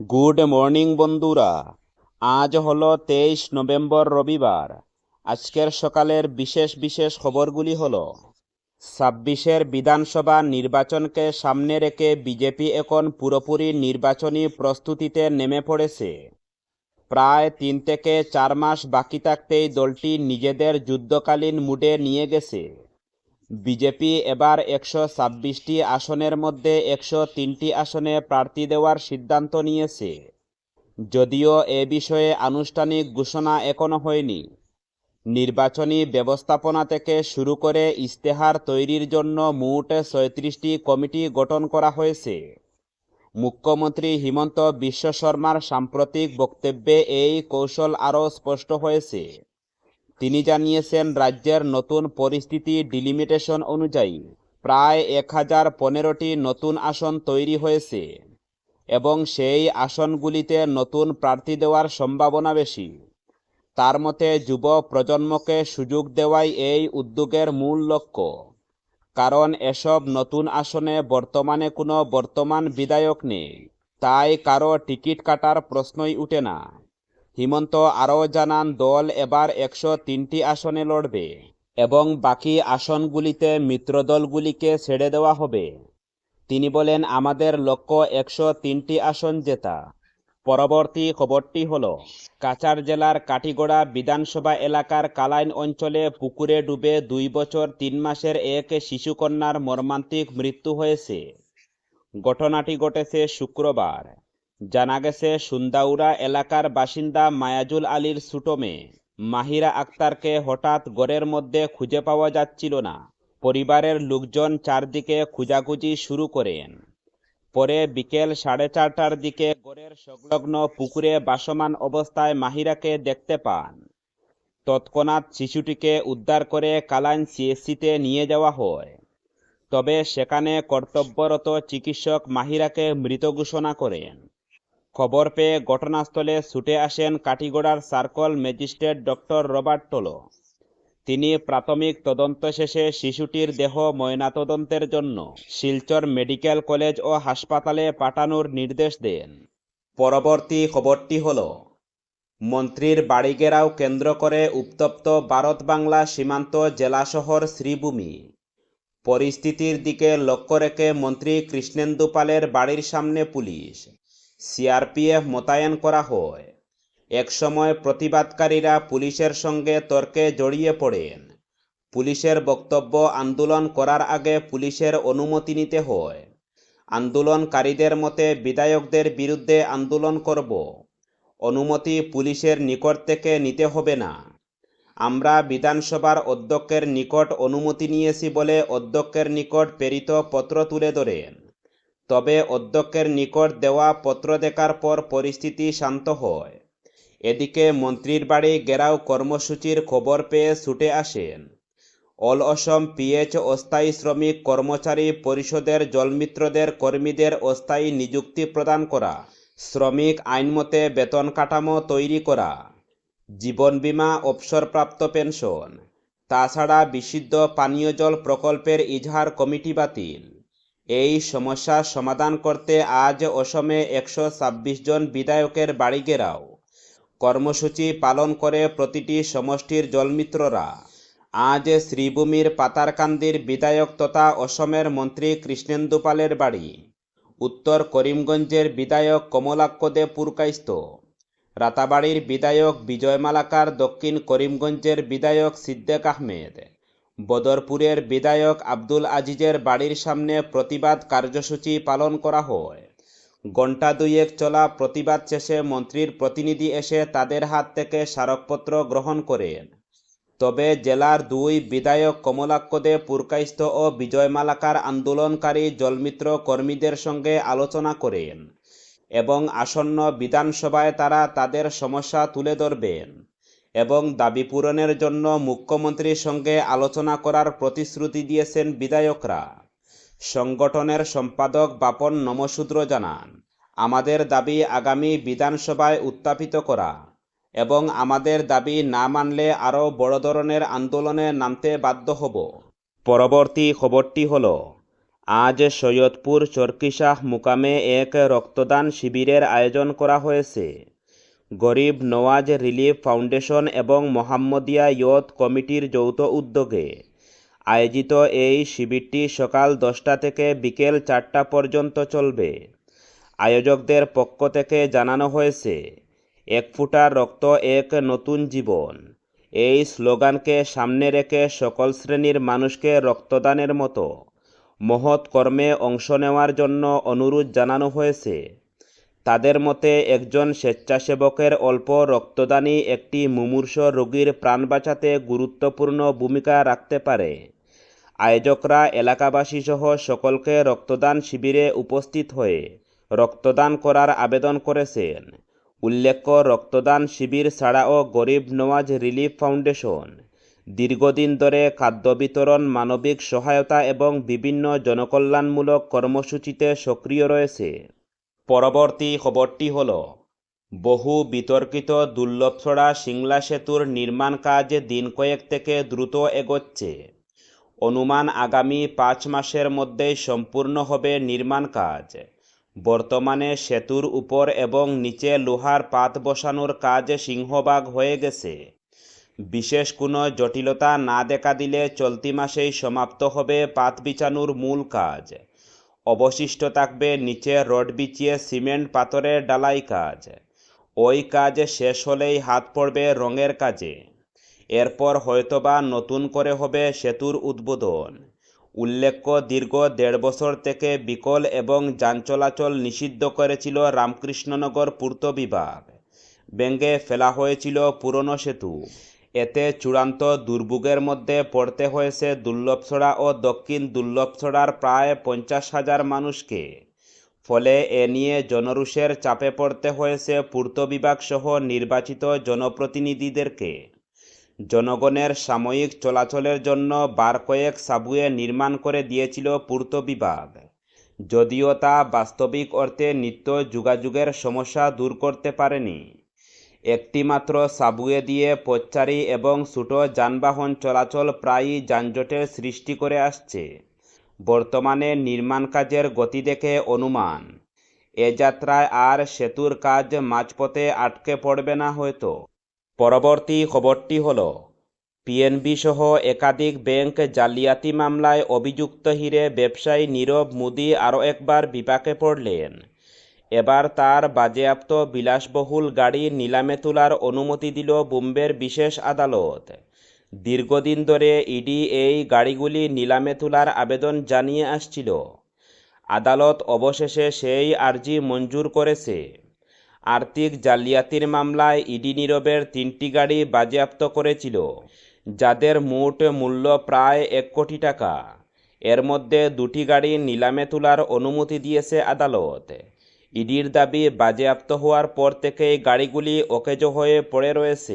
Good morning বন্ধুরা। আজ হলো তেইশ নভেম্বর রবিবার। আজকের সকালের বিশেষ বিশেষ খবরগুলি হল, ছাব্বিশের বিধানসভা নির্বাচনকে সামনে রেখে বিজেপি এখন পুরোপুরি নির্বাচনী প্রস্তুতিতে নেমে পড়েছে। প্রায় তিন থেকে চার মাস বাকি থাকতেই দলটি নিজেদের যুদ্ধকালীন মুডে নিয়ে গেছে। বিজেপি এবার একশো ছাব্বিশটি আসনের মধ্যে একশো তিনটি আসনে প্রার্থী দেওয়ার সিদ্ধান্ত নিয়েছে। যদিও এ বিষয়ে আনুষ্ঠানিক ঘোষণা এখনও হয়নি। নির্বাচনী ব্যবস্থাপনা থেকে শুরু করে ইস্তেহার তৈরির জন্য মোট ছয়ত্রিশটি কমিটি গঠন করা হয়েছে। মুখ্যমন্ত্রী হিমন্ত বিশ্ব শর্মার সাম্প্রতিক বক্তব্যে এই কৌশল আরও স্পষ্ট হয়েছে। তিনি জানিয়েছেন, রাজ্যের নতুন পরিস্থিতি ডিলিমিটেশন অনুযায়ী প্রায় এক হাজার পনেরোটি নতুন আসন তৈরি হয়েছে এবং সেই আসনগুলিতে নতুন প্রার্থী দেওয়ার সম্ভাবনা বেশি। তার মতে, যুব প্রজন্মকে সুযোগ দেওয়াই এই উদ্যোগের মূল লক্ষ্য। কারণ এসব নতুন আসনে বর্তমানে কোনো বর্তমান বিধায়ক নেই, তাই কারও টিকিট কাটার প্রশ্নই উঠে না। হিমন্ত আরও জানান, দল এবার একশো তিনটি আসনে লড়বে এবং বাকি আসনগুলিতে মিত্রদলগুলিকে ছেড়ে দেওয়া হবে। তিনি বলেন, আমাদের লক্ষ্য একশো তিনটি আসন জেতা। পরবর্তী খবরটি হল, কাছাড় জেলার কাটিগড়া বিধানসভা এলাকার কালাইন অঞ্চলে পুকুরে ডুবে দুই বছর তিন মাসের এক শিশুকন্যার মর্মান্তিক মৃত্যু হয়েছে। ঘটনাটি ঘটেছে শুক্রবার। জানা গেছে সুন্দাউরা এলাকার বাসিন্দা মায়াজুল আলীর ছোট মেয়ে মাহিরা আক্তারকে হঠাৎ গড়ের মধ্যে খুঁজে পাওয়া যাচ্ছিল না। পরিবারের লোকজন চারদিকে খোঁজাখুঁজি শুরু করেন। পরে বিকেল সাড়ে চারটার দিকে গড়ের সংলগ্ন পুকুরে বাসমান অবস্থায় মাহিরাকে দেখতে পান। তৎক্ষণাৎ শিশুটিকে উদ্ধার করে কালাইন সিএসসিতে নিয়ে যাওয়া হয়। তবে সেখানে কর্তব্যরত চিকিৎসক মাহিরাকে মৃত ঘোষণা করেন। খবর পেয়ে ঘটনাস্থলে ছুটে আসেন কাটিগড়ার circle magistrate doctor Robert Tolo তিনি প্রাথমিক তদন্ত শেষে শিশুটির দেহ ময়নাতদন্তের জন্য শিলচর মেডিকেল কলেজ ও হাসপাতালে পাঠানোর নির্দেশ দেন। পরবর্তী খবরটি হল, মন্ত্রীর বাড়ি ঘেরাও কেন্দ্র করে উত্তপ্ত ভারত বাংলা সীমান্ত জেলা শহর শ্রীভূমি। পরিস্থিতির দিকে লক্ষ্য রেখে মন্ত্রী কৃষ্ণেন্দু পালের বাড়ির সামনে পুলিশ। সিআরপিএফ মোতায়েন করা হয়। একসময় প্রতিবাদকারীরা পুলিশের সঙ্গে তর্কে জড়িয়ে পড়েন। পুলিশের বক্তব্য আন্দোলন করার আগে পুলিশের অনুমতি নিতে হয়। আন্দোলনকারীদের মতে বিধায়কদের বিরুদ্ধে আন্দোলন করব। অনুমতি পুলিশের নিকট থেকে নিতে হবে না। আমরা বিধানসভার অধ্যক্ষের নিকট অনুমতি নিয়েছি বলে অধ্যক্ষের নিকট প্রেরিত পত্র তুলে ধরেন। তবে অধ্যক্ষের নিকট দেওয়া পত্র দেখার পর পরিস্থিতি শান্ত হয়। এদিকে মন্ত্রীর বাড়ি গেরাও কর্মসূচির খবর পেয়ে ছুটে আসেন। অল অসম পিএইচ অস্থায়ী শ্রমিক কর্মচারী পরিষদের জলমিত্রদের কর্মীদের অস্থায়ী নিযুক্তি প্রদান করা, শ্রমিক আইনমতে বেতন কাঠামো তৈরি করা, জীবন বীমা অবসরপ্রাপ্ত পেনশন। তাছাড়া বিশুদ্ধ পানীয় জল প্রকল্পের ইজহার কমিটি বাতিল। এই সমস্যা সমাধান করতে আজ অসমে একশো ছাব্বিশ জন বিধায়কের বাড়ি ঘেরাও। কর্মসূচি পালন করে প্রতিটি সমষ্টির জলমিত্ররা। আজ শ্রীভূমির পাতারকান্দির বিধায়ক তথা অসমের মন্ত্রী কৃষ্ণেন্দু পালের বাড়ি। উত্তর করিমগঞ্জের বিধায়ক কমলাক্ষ পুরকাইস্ত রাতাবাড়ির বিধায়ক বিজয় মালাকার দক্ষিণ করিমগঞ্জের বিধায়ক সিদ্দেক আহমেদ। বদরপুরের বিধায়ক আব্দুল আজিজের বাড়ির সামনে প্রতিবাদ কার্যসূচি পালন করা হয়। ঘণ্টা দুয়েক চলা প্রতিবাদ শেষে মন্ত্রীর প্রতিনিধি এসে তাদের হাত থেকে স্মারকপত্র গ্রহণ করেন। তবে জেলার দুই বিধায়ক কমলাক্ষদে পুরকাইস্থ ও বিজয় মালাকার আন্দোলনকারী জলমিত্র কর্মীদের সঙ্গে আলোচনা করেন এবং আসন্ন বিধানসভায় তারা তাদের সমস্যা তুলে ধরবেন। এবং দাবি পূরণের জন্য মুখ্যমন্ত্রীর সঙ্গে আলোচনা করার প্রতিশ্রুতি দিয়েছেন বিধায়করা। সংগঠনের সম্পাদক বাপন নমশূদ্র জানান, আমাদের দাবি আগামী বিধানসভায় উত্থাপিত করা এবং আমাদের দাবি না মানলে আরও বড় ধরনের আন্দোলনে নামতে বাধ্য হব। পরবর্তী খবরটি হল, আজ সৈয়দপুর চরকিশাহ মুকামে এক রক্তদান শিবিরের আয়োজন করা হয়েছে। গরিব নওয়াজ রিলিফ ফাউন্ডেশন এবং মোহাম্মদিয়া ইয়ত কমিটির যৌথ উদ্যোগে আয়োজিত এই শিবিরটি সকাল দশটা থেকে বিকেল চারটা পর্যন্ত চলবে। আয়োজকদের পক্ষ থেকে জানানো হয়েছে, এক ফুটার রক্ত এক নতুন জীবন। এই স্লোগানকে সামনে রেখে সকল শ্রেণির মানুষকে রক্তদানের মতো মহৎ কর্মে অংশ নেওয়ার জন্য অনুরোধ জানানো হয়েছে। তাদের মতে, একজন স্বেচ্ছাসেবকের অল্প রক্তদানই একটি মুমূর্ষ রোগীর প্রাণ বাঁচাতে গুরুত্বপূর্ণ ভূমিকা রাখতে পারে। আয়োজকরা এলাকাবাসী সহ সকলকে রক্তদান শিবিরে উপস্থিত হয়ে রক্তদান করার আবেদন করেছেন। উল্লেখ্য, রক্তদান শিবির ছাড়াও গরিব নওয়াজ রিলিফ ফাউন্ডেশন, দীর্ঘদিন ধরে খাদ্য বিতরণ, মানবিক সহায়তা এবং বিভিন্ন জনকল্যাণমূলক কর্মসূচিতে সক্রিয় রয়েছে। পরবর্তী খবরটি হল, বহু বিতর্কিত দুর্লভছড়া সিংলা সেতুর নির্মাণ কাজ দিন কয়েক থেকে দ্রুত এগোচ্ছে। অনুমান আগামী পাঁচ মাসের মধ্যেই সম্পূর্ণ হবে নির্মাণ কাজ। বর্তমানে সেতুর উপর এবং নিচে লোহার পাত বসানোর কাজ সিংহভাগ হয়ে গেছে। বিশেষ কোনো জটিলতা না দেখা দিলে চলতি মাসেই সমাপ্ত হবে পাত বিছানোর মূল কাজ। অবশিষ্ট থাকবে নিচে রড বিছিয়ে সিমেন্ট, পাথরের ডালাই কাজ। ওই কাজ শেষ হলেই হাত পড়বে রঙের কাজে। এরপর হয়তোবা নতুন করে হবে সেতুর উদ্বোধন। উল্লেখ্য, দীর্ঘ দেড় বছর থেকে বিকল এবং যান চলাচল নিষিদ্ধ করেছিল রামকৃষ্ণনগর পূর্ত বিভাগ। ব্যঙ্গে ফেলা হয়েছিল পুরনো সেতু। এতে চূড়ান্ত দুর্ভোগের মধ্যে পড়তে হয়েছে দুর্লভছড়া ও দক্ষিণ দুর্লভছড়ার প্রায় পঞ্চাশ হাজার মানুষকে। ফলে এ নিয়ে জনরুষের চাপে পড়তে হয়েছে পূর্ত বিভাগ সহ নির্বাচিত জনপ্রতিনিধিদেরকে। জনগণের সাময়িক চলাচলের জন্য বার কয়েক সাবুয়ে নির্মাণ করে দিয়েছিল পূর্ত বিভাগ। যদিও তা বাস্তবিক অর্থে নিত্য যোগাযোগের সমস্যা দূর করতে পারেনি। একটিমাত্র সাবুয়ে দিয়ে পথচারী এবং ছোটো যানবাহন চলাচল প্রায়ই যানজটের সৃষ্টি করে আসছে। বর্তমানে নির্মাণ কাজের গতি দেখে অনুমান। এ যাত্রায় আর সেতুর কাজ মাঝপথে আটকে পড়বে না হয়তো। পরবর্তী খবরটি হল, পিএনবি সহ একাধিক ব্যাংক জালিয়াতি মামলায় অভিযুক্ত হিরে ব্যবসায়ী নীরব মোদি আরও একবার বিপাকে পড়লেন। এবার তার বাজেয়াপ্ত বিলাসবহুল গাড়ি নিলামে তোলার অনুমতি দিল বোম্বের বিশেষ আদালত। দীর্ঘদিন ধরে ইডি এই গাড়িগুলি নিলামে তোলার আবেদন জানিয়ে আসছিল। আদালত অবশেষে সেই আর্জি মঞ্জুর করেছে। আর্থিক জালিয়াতির মামলায় ইডি নীরবের তিনটি গাড়ি বাজেয়াপ্ত করেছিল, যাদের মোট মূল্য প্রায় এক কোটি টাকা। এর মধ্যে দুটি গাড়ি নিলামে তোলার অনুমতি দিয়েছে আদালত। ইডির দাবি বাজেয়াপ্ত হওয়ার পর থেকেই গাড়িগুলি অকেজো হয়ে পড়ে রয়েছে।